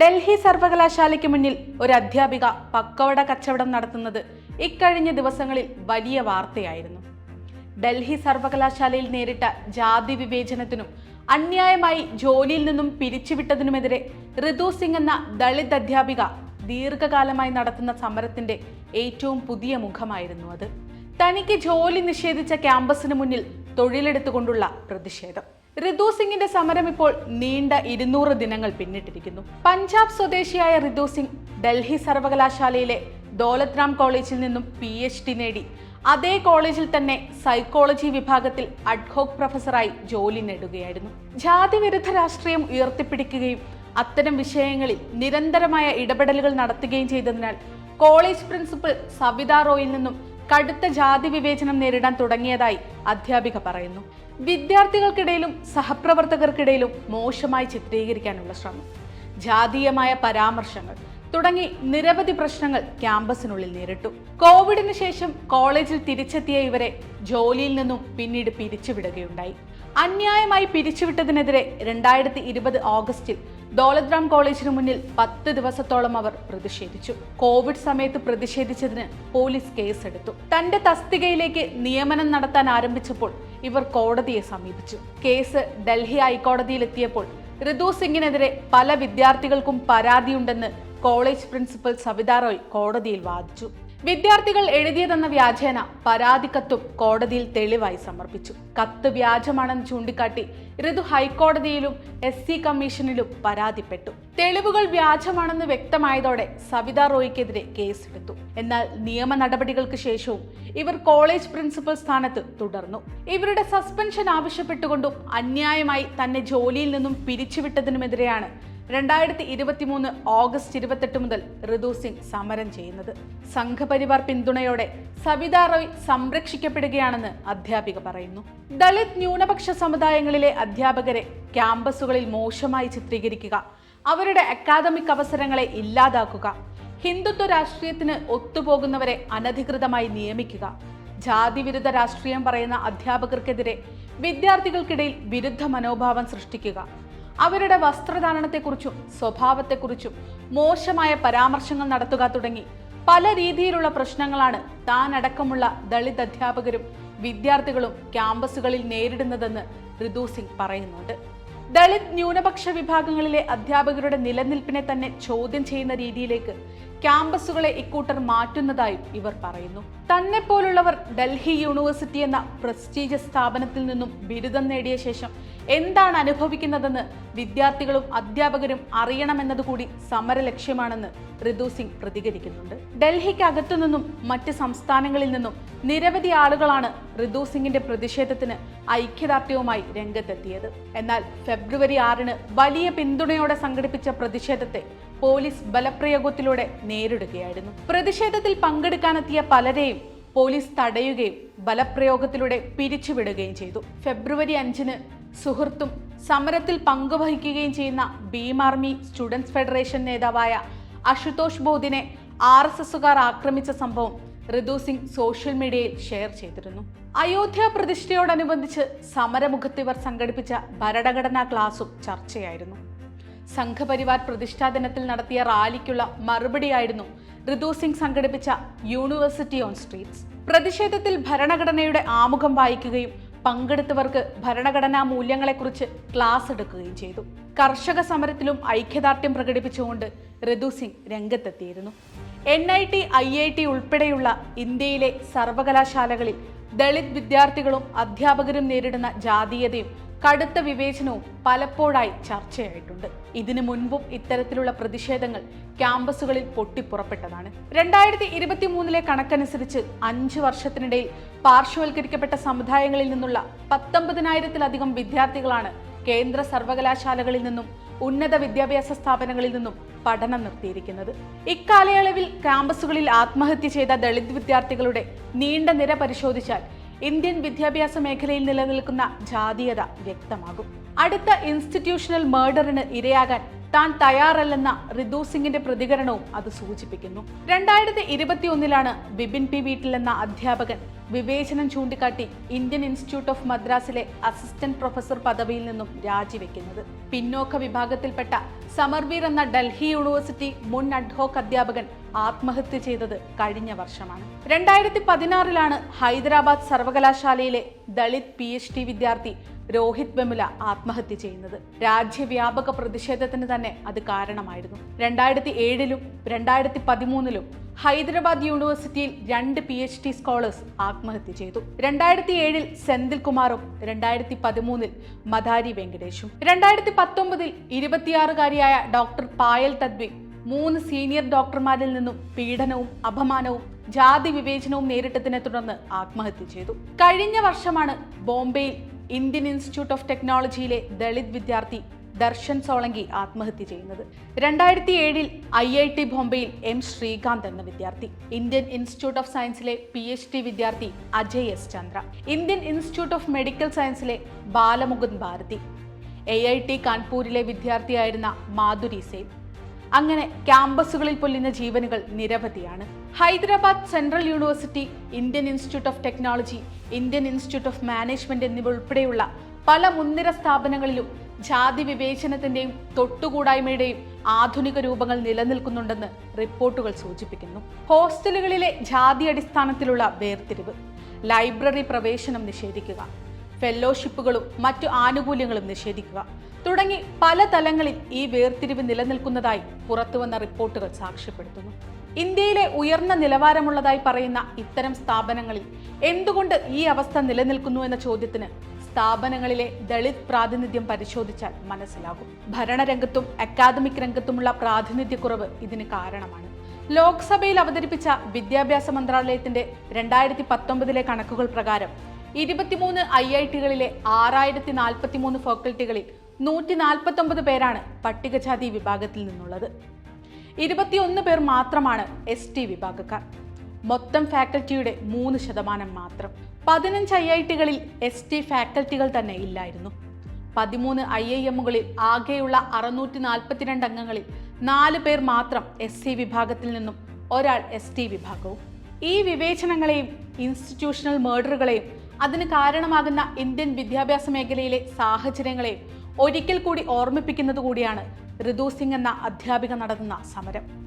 ഡൽഹി സർവകലാശാലയ്ക്ക് മുന്നിൽ ഒരു അധ്യാപിക പക്കവട കച്ചവടം നടത്തുന്നത് ഇക്കഴിഞ്ഞ ദിവസങ്ങളിൽ വലിയ വാർത്തയായിരുന്നു. ഡൽഹി സർവകലാശാലയിൽ നേരിട്ട ജാതി വിവേചനത്തിനും അന്യായമായി ജോലിയിൽ നിന്നും പിരിച്ചുവിട്ടതിനുമെതിരെ ഋതു സിംഗ് എന്ന ദളിത് അധ്യാപിക ദീർഘകാലമായി നടത്തുന്ന സമരത്തിന്റെ ഏറ്റവും പുതിയ മുഖമായിരുന്നു അത്. തനിക്ക് ജോലി നിഷേധിച്ച ക്യാമ്പസിന് മുന്നിൽ തൊഴിലെടുത്തുകൊണ്ടുള്ള പ്രതിഷേധം. ഋതു സിംഗിന്റെ സമരം ഇപ്പോൾ നീണ്ട ഇരുന്നൂറ് ദിനങ്ങൾ പിന്നിട്ടിരിക്കുന്നു. പഞ്ചാബ് സ്വദേശിയായ റിതു സിംഗ് ഡൽഹി സർവകലാശാലയിലെ ദോലത്റാം കോളേജിൽ നിന്നും പി എച്ച് ഡി നേടി. അതേ കോളേജിൽ തന്നെ സൈക്കോളജി വിഭാഗത്തിൽ അഡ്ഹോക് പ്രൊഫസറായി ജോലി നേടുകയായിരുന്നു. ജാതിവിരുദ്ധ രാഷ്ട്രീയം ഉയർത്തിപ്പിടിക്കുകയും അത്തരം വിഷയങ്ങളിൽ നിരന്തരമായ ഇടപെടലുകൾ നടത്തുകയും ചെയ്തതിനാൽ കോളേജ് പ്രിൻസിപ്പൽ സവിത റോയിൽ നിന്നും കടുത്ത ജാതി വിവേചനം നേരിടാൻ തുടങ്ങിയതായി അധ്യാപിക പറയുന്നു. വിദ്യാർത്ഥികൾക്കിടയിലും സഹപ്രവർത്തകർക്കിടയിലും മോശമായി ചിത്രീകരിക്കാനുള്ള ശ്രമം. ജാതീയമായ പരാമർശങ്ങൾ തുടങ്ങി നിരവധി പ്രശ്നങ്ങൾ ക്യാമ്പസിനുള്ളിൽ നേരിട്ടു. കോവിഡിന് ശേഷം കോളേജിൽ തിരിച്ചെത്തിയ ഇവരെ ജോലിയിൽ നിന്നും പിന്നീട് പിരിച്ചുവിടുകയുണ്ടായി. അന്യായമായി പിരിച്ചുവിട്ടതിനെതിരെ രണ്ടായിരത്തി ഇരുപത് ഓഗസ്റ്റിൽ ദോളദ്രാം കോളേജിന് മുന്നിൽ പത്ത് ദിവസത്തോളം അവർ പ്രതിഷേധിച്ചു. കോവിഡ് സമയത്ത് പ്രതിഷേധിച്ചതിന് പോലീസ് കേസെടുത്തു. തന്റെ തസ്തികയിലേക്ക് നിയമനം നടത്താൻ ആരംഭിച്ചപ്പോൾ ഇവർ കോടതിയെ സമീപിച്ചു. കേസ് ഡൽഹി ഹൈക്കോടതിയിലെത്തിയപ്പോൾ ഋതു സിംഗിനെതിരെ പല വിദ്യാർത്ഥികൾക്കും പരാതിയുണ്ടെന്ന് കോളേജ് പ്രിൻസിപ്പൽ സവിതാ റോയ് കോടതിയിൽ വാദിച്ചു. വിദ്യാർത്ഥികൾ എഴുതിയതെന്ന വ്യാജേന പരാതിക്കത്തും കോടതിയിൽ തെളിവായി സമർപ്പിച്ചു. കത്ത് വ്യാജമാണെന്ന് ചൂണ്ടിക്കാട്ടി ഋതു ഹൈക്കോടതിയിലും എസ് സി കമ്മീഷനിലും പരാതിപ്പെട്ടു. തെളിവുകൾ വ്യാജമാണെന്ന് വ്യക്തമായതോടെ സവിത റോയ്ക്കെതിരെ കേസെടുത്തു. എന്നാൽ നിയമ നടപടികൾക്ക് ശേഷവും ഇവർ കോളേജ് പ്രിൻസിപ്പൽ സ്ഥാനത്ത് തുടർന്നു. ഇവരുടെ സസ്പെൻഷൻ ആവശ്യപ്പെട്ടുകൊണ്ടും അന്യായമായി തന്നെ ജോലിയിൽ നിന്നും പിരിച്ചുവിട്ടതിനുമെതിരെയാണ് രണ്ടായിരത്തി ഇരുപത്തിമൂന്ന് ഓഗസ്റ്റ് ഇരുപത്തെട്ട് മുതൽ ഋതു സിംഗ് സമരം ചെയ്യുന്നത്. സംഘപരിവാർ പിന്തുണയോടെ സവിത റോയ് സംരക്ഷിക്കപ്പെടുകയാണെന്ന് അധ്യാപിക പറയുന്നു. ദളിത് ന്യൂനപക്ഷ സമുദായങ്ങളിലെ അധ്യാപകരെ ക്യാമ്പസുകളിൽ മോശമായി ചിത്രീകരിക്കുക അവരുടെ അക്കാദമിക് അവസരങ്ങളെ ഇല്ലാതാക്കുക ഹിന്ദുത്വ രാഷ്ട്രീയത്തിന് ഒത്തുപോകുന്നവരെ അനധികൃതമായി നിയമിക്കുക ജാതി വിരുദ്ധ രാഷ്ട്രീയം പറയുന്ന അധ്യാപകർക്കെതിരെ വിദ്യാർത്ഥികൾക്കിടയിൽ വിരുദ്ധ മനോഭാവം സൃഷ്ടിക്കുക അവരുടെ വസ്ത്രധാരണത്തെക്കുറിച്ചും സ്വഭാവത്തെക്കുറിച്ചും മോശമായ പരാമർശങ്ങൾ നടത്തുക തുടങ്ങി. പല രീതിയിലുള്ള പ്രശ്നങ്ങളാണ് താൻ അടക്കമുള്ള ദളിത് അധ്യാപകരും വിദ്യാർത്ഥികളും ക്യാമ്പസുകളിൽ നേരിടുന്നതെന്ന് ഋതു സിംഗ് പറയുന്നുണ്ട്. ദളിത് ന്യൂനപക്ഷ വിഭാഗങ്ങളിലെ അധ്യാപകരുടെ നിലനിൽപ്പിനെ തന്നെ ചോദ്യം ചെയ്യുന്ന രീതിയിലേക്ക് ക്യാമ്പസുകളെ ഇക്കൂട്ടർ മാറ്റുന്നതായും ഇവർ പറയുന്നു. തന്നെ പോലുള്ളവർ ഡൽഹി യൂണിവേഴ്സിറ്റി എന്ന പ്രസ്റ്റീജിയസ് സ്ഥാപനത്തിൽ നിന്നും ബിരുദം നേടിയ ശേഷം എന്താണ് അനുഭവിക്കുന്നതെന്ന് വിദ്യാർത്ഥികളും അധ്യാപകരും അറിയണമെന്നതുകൂടി സമര ലക്ഷ്യമാണെന്ന് ഋതു സിംഗ് പ്രതികരിക്കുന്നുണ്ട്. ഡൽഹിക്ക് അകത്തു നിന്നും മറ്റ് സംസ്ഥാനങ്ങളിൽ നിന്നും നിരവധി ആളുകളാണ് ഋതു സിംഗിന്റെ പ്രതിഷേധത്തിന് ഐക്യദാർഢ്യവുമായി രംഗത്തെത്തിയത്. എന്നാൽ ഫെബ്രുവരി ആറിന് വലിയ പിന്തുണയോടെ സംഘടിപ്പിച്ച പ്രതിഷേധത്തെ പോലീസ് ബലപ്രയോഗത്തിലൂടെ നേരിടുകയായിരുന്നു. പ്രതിഷേധത്തിൽ പങ്കെടുക്കാനെത്തിയ പലരെയും പോലീസ് തടയുകയും ബലപ്രയോഗത്തിലൂടെ പിരിച്ചുവിടുകയും ചെയ്തു. ഫെബ്രുവരി അഞ്ചിന് സുഹൃത്തും സമരത്തിൽ പങ്കുവഹിക്കുകയും ചെയ്യുന്ന ഭീം ആർമി സ്റ്റുഡൻസ് ഫെഡറേഷൻ നേതാവായ അശുതോഷ് ബോധിനെ ആർ എസ് എസുകാർ ആക്രമിച്ച സംഭവം ഋതു സിംഗ് സോഷ്യൽ മീഡിയയിൽ ഷെയർ ചെയ്തിരുന്നു. അയോധ്യ പ്രതിഷ്ഠയോടനുബന്ധിച്ച് സമരമുഖത്ത് ഇവർ സംഘടിപ്പിച്ച ഭരണഘടനാ ക്ലാസും ചർച്ചയായിരുന്നു. സംഘപരിവാർ പ്രതിഷ്ഠാ ദിനത്തിൽ നടത്തിയ റാലിക്കുള്ള മറുപടിയായിരുന്നു ഋതു സിംഗ് സംഘടിപ്പിച്ച യൂണിവേഴ്സിറ്റി ഓൺ സ്ട്രീറ്റ്സ്. പ്രതിഷേധത്തിൽ ഭരണഘടനയുടെ ആമുഖം വായിക്കുകയും പങ്കെടുത്തവർക്ക് ഭരണഘടനാ മൂല്യങ്ങളെക്കുറിച്ച് ക്ലാസ് എടുക്കുകയും ചെയ്തു. കർഷക സമരത്തിലും ഐക്യദാർഢ്യം പ്രകടിപ്പിച്ചുകൊണ്ട് ഋതു സിംഗ് രംഗത്തെത്തിയിരുന്നു. N I T I I T ഉൾപ്പെടെയുള്ള ഇന്ത്യയിലെ സർവകലാശാലകളിൽ ദളിത് വിദ്യാർത്ഥികളും അധ്യാപകരും നേരിടുന്ന ജാതീയതയും കടുത്ത വിവേചനവും പലപ്പോഴായി ചർച്ചയായിട്ടുണ്ട്. ഇതിനു മുൻപും ഇത്തരത്തിലുള്ള പ്രതിഷേധങ്ങൾ ക്യാമ്പസുകളിൽ പൊട്ടിപ്പുറപ്പെട്ടതാണ്. രണ്ടായിരത്തി ഇരുപത്തി മൂന്നിലെ കണക്കനുസരിച്ച് അഞ്ച് വർഷത്തിനിടയിൽ പാർശ്വവൽക്കരിക്കപ്പെട്ട സമുദായങ്ങളിൽ നിന്നുള്ള പത്തൊമ്പതിനായിരത്തിലധികം വിദ്യാർത്ഥികളാണ് കേന്ദ്ര സർവകലാശാലകളിൽ നിന്നും ഉന്നത വിദ്യാഭ്യാസ സ്ഥാപനങ്ങളിൽ നിന്നും പഠനം നിർത്തിയിരിക്കുന്നത്. ഇക്കാലയളവിൽ ക്യാമ്പസുകളിൽ ആത്മഹത്യ ചെയ്ത ദളിത് വിദ്യാർത്ഥികളുടെ നീണ്ട നിര പരിശോധിച്ചാൽ ഇന്ത്യൻ വിദ്യാഭ്യാസ മേഖലയിൽ നിലനിൽക്കുന്ന ജാതീയത വ്യക്തമാകും. അടുത്ത ഇൻസ്റ്റിറ്റ്യൂഷണൽ മേർഡറിന് ഇരയാകാൻ താൻ തയ്യാറല്ലെന്ന റിതു സിംഗിന്റെ പ്രതികരണവും അത് സൂചിപ്പിക്കുന്നു. രണ്ടായിരത്തി ഇരുപത്തിയൊന്നിലാണ് ബിബിൻ പി വീട്ടിൽ എന്ന അധ്യാപകൻ വിവേചനം ചൂണ്ടിക്കാട്ടി ഇന്ത്യൻ ഇൻസ്റ്റിറ്റ്യൂട്ട് ഓഫ് മദ്രാസിലെ അസിസ്റ്റന്റ് പ്രൊഫസർ പദവിയിൽ നിന്നും രാജിവെക്കുന്നത്. പിന്നോക്ക വിഭാഗത്തിൽപ്പെട്ട സമർവീർ എന്ന ഡൽഹി യൂണിവേഴ്സിറ്റി മുൻ അഡ്ഹോക്ക് അധ്യാപകൻ ആത്മഹത്യ ചെയ്തത് കഴിഞ്ഞ വർഷമാണ്. രണ്ടായിരത്തി പതിനാറിലാണ് ഹൈദരാബാദ് സർവകലാശാലയിലെ ദളിത് പി എച്ച് ഡി വിദ്യാർത്ഥി രോഹിത് വെമുല ആത്മഹത്യ ചെയ്യുന്നത്. രാജ്യവ്യാപക പ്രതിഷേധത്തിന് തന്നെ അത് കാരണമായിരുന്നു. രണ്ടായിരത്തി ഏഴിലും രണ്ടായിരത്തി പതിമൂന്നിലും ഹൈദരാബാദ് യൂണിവേഴ്സിറ്റിയിൽ രണ്ട് പി എച്ച് ഡി സ്കോളേഴ്സ് ആത്മഹത്യ ചെയ്തു. രണ്ടായിരത്തി ഏഴിൽ സെന്തിൽ കുമാറും രണ്ടായിരത്തി പതിമൂന്നിൽ മദാരി വെങ്കടേഷും. രണ്ടായിരത്തി പത്തൊമ്പതിൽ ഇരുപത്തിയാറുകാരിയായ ഡോക്ടർ പായൽ തദ്വി മൂന്ന് സീനിയർ ഡോക്ടർമാരിൽ നിന്നും പീഡനവും അപമാനവും ജാതി വിവേചനവും നേരിട്ടതിനെ തുടർന്ന് ആത്മഹത്യ ചെയ്തു. കഴിഞ്ഞ വർഷമാണ് ബോംബെയിൽ ഇന്ത്യൻ ഇൻസ്റ്റിറ്റ്യൂട്ട് ഓഫ് ടെക്നോളജിയിലെ ദളിത് വിദ്യാർത്ഥി ദർശൻ സോളങ്കി ആത്മഹത്യ ചെയ്യുന്നത്. രണ്ടായിരത്തി ഏഴിൽ ഐ ഐ ടി ബോംബെയിൽ എം ശ്രീകാന്ത് എന്ന വിദ്യാർത്ഥി. ഇന്ത്യൻ ഇൻസ്റ്റിറ്റ്യൂട്ട് ഓഫ് സയൻസിലെ പി എച്ച് ഡി വിദ്യാർത്ഥി Ajay S Chandra. Indian institute of medical സയൻസിലെ Balamukund Bharati. A I T കാൺപൂരിലെ വിദ്യാർത്ഥിയായിരുന്ന മാധുരി സേൻ. അങ്ങനെ ക്യാമ്പസുകളിൽ പൊല്ലുന്ന ജീവനുകൾ നിരവധിയാണ്. Hyderabad central university Indian institute of technology Indian institute of management എന്നിവ ഉൾപ്പെടെയുള്ള പല മുൻനിര സ്ഥാപനങ്ങളിലും ജാതി വിവേചനത്തിന്റെയും തൊട്ടുകൂടായ്മയുടെയും ആധുനിക രൂപങ്ങൾ നിലനിൽക്കുന്നുണ്ടെന്ന് റിപ്പോർട്ടുകൾ സൂചിപ്പിക്കുന്നു. ഹോസ്റ്റലുകളിലെ ജാതി അടിസ്ഥാനത്തിലുള്ള വേർതിരിവ് ലൈബ്രറി പ്രവേശനം നിഷേധിക്കുക ഫെല്ലോഷിപ്പുകളും മറ്റു ആനുകൂല്യങ്ങളും നിഷേധിക്കുക തുടങ്ങി പല തലങ്ങളിൽ ഈ വേർതിരിവ് നിലനിൽക്കുന്നതായി പുറത്തുവന്ന റിപ്പോർട്ടുകൾ സാക്ഷ്യപ്പെടുത്തുന്നു. ഇന്ത്യയിലെ ഉയർന്ന നിലവാരമുള്ളതായി പറയുന്ന ഇത്തരം സ്ഥാപനങ്ങളിൽ എന്തുകൊണ്ട് ഈ അവസ്ഥ നിലനിൽക്കുന്നു എന്ന ചോദ്യത്തിന് സ്ഥാപനങ്ങളിലെ ദളിത് പ്രാതിനിധ്യം പരിശോധിച്ചാൽ മനസ്സിലാകും. ഭരണരംഗത്തും അക്കാദമിക് രംഗത്തുമുള്ള പ്രാതിനിധ്യക്കുറവ് ഇതിന് കാരണമാണ്. ലോക്സഭയിൽ അവതരിപ്പിച്ച വിദ്യാഭ്യാസ മന്ത്രാലയത്തിന്റെ രണ്ടായിരത്തി പത്തൊമ്പതിലെ കണക്കുകൾ പ്രകാരം ഇരുപത്തിമൂന്ന് ഐ ഐ ടികളിലെ ആറായിരത്തി നാൽപ്പത്തിമൂന്ന് ഫാക്കൽറ്റികളിൽ നൂറ്റി നാൽപ്പത്തൊമ്പത് പേരാണ് പട്ടികജാതി വിഭാഗത്തിൽ നിന്നുള്ളത്. ഇരുപത്തിയൊന്ന് പേർ മാത്രമാണ് എസ് ടി വിഭാഗക്കാർ. മൊത്തം ഫാക്കൽറ്റിയുടെ മൂന്ന് ശതമാനം മാത്രം. പതിനഞ്ച് ഐ ഐ ടികളിൽ എസ് ടി ഫാക്കൽറ്റികൾ തന്നെ ഇല്ലായിരുന്നു. പതിമൂന്ന് ഐ ഐ എമ്മുകളിൽ ആകെയുള്ള അറുന്നൂറ്റി നാൽപ്പത്തിരണ്ട് അംഗങ്ങളിൽ നാല് പേർ മാത്രം എസ് സി വിഭാഗത്തിൽ നിന്നും ഒരാൾ എസ് ടി വിഭാഗവും. ഈ വിവേചനങ്ങളെയും ഇൻസ്റ്റിറ്റ്യൂഷണൽ മേർഡറുകളെയും അതിന് കാരണമാകുന്ന ഇന്ത്യൻ വിദ്യാഭ്യാസ മേഖലയിലെ സാഹചര്യങ്ങളെയും ഒരിക്കൽ കൂടി ഓർമ്മിപ്പിക്കുന്നത് കൂടിയാണ് ഋതു സിംഗ് എന്ന അധ്യാപിക നടത്തുന്ന സമരം.